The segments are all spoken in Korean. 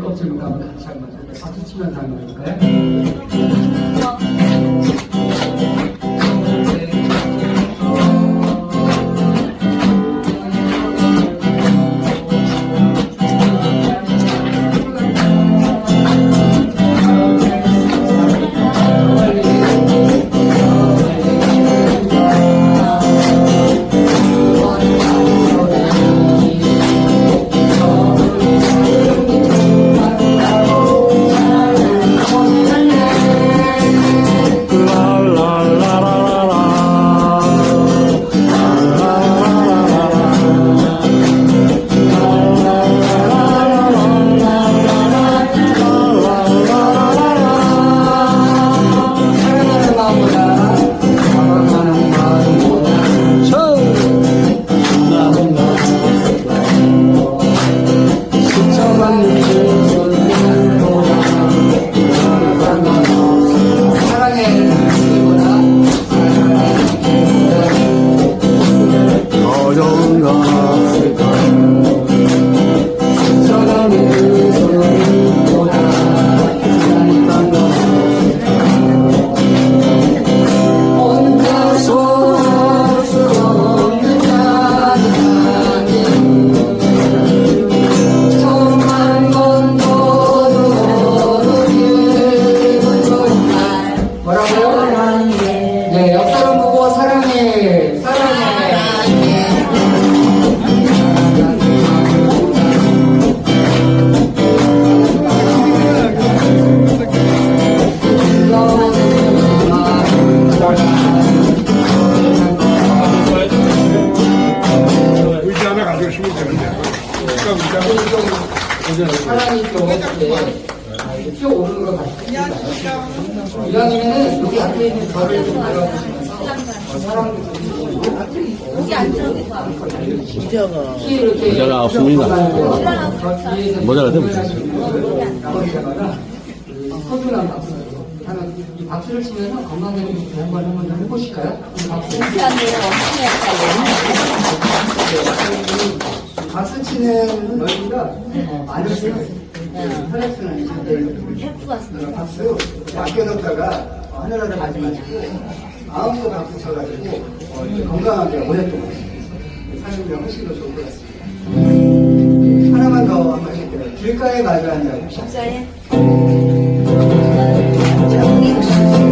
껍질부터 한번 같이 한번 이렇게 박수 치면서 한번 해볼까요? 수 모자가 없습니다. 서준한 박수 이 박수를 치면서 건강에 좀 좋은 걸 한번 해보실까요? 이 박수 박수 치는 넓이가 어, 많을 수가 있어요. 혈액순환이 잘 되는 박수 아껴놓다가 어, 하늘하늘 가지 마시고 마음으로 박수 쳐가지고 어, 건강하게 오랫동안 사는 게 훨씬 더 좋을 것 같습니다. 하나만 더 한번 해볼게요. 길가에 마주 앉아 이렇게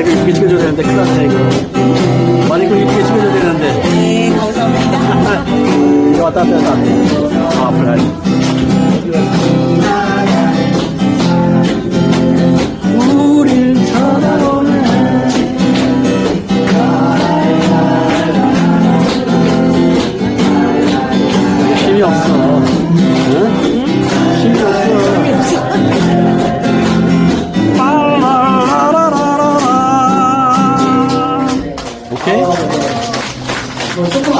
마리크 이렇게 찍어줘야 되는데 큰일 났네 이거 마리크 이렇게 찍어줘야 되는데 네, 감사합니다. 이거 왔다 갔다 했다. 아, 아프네.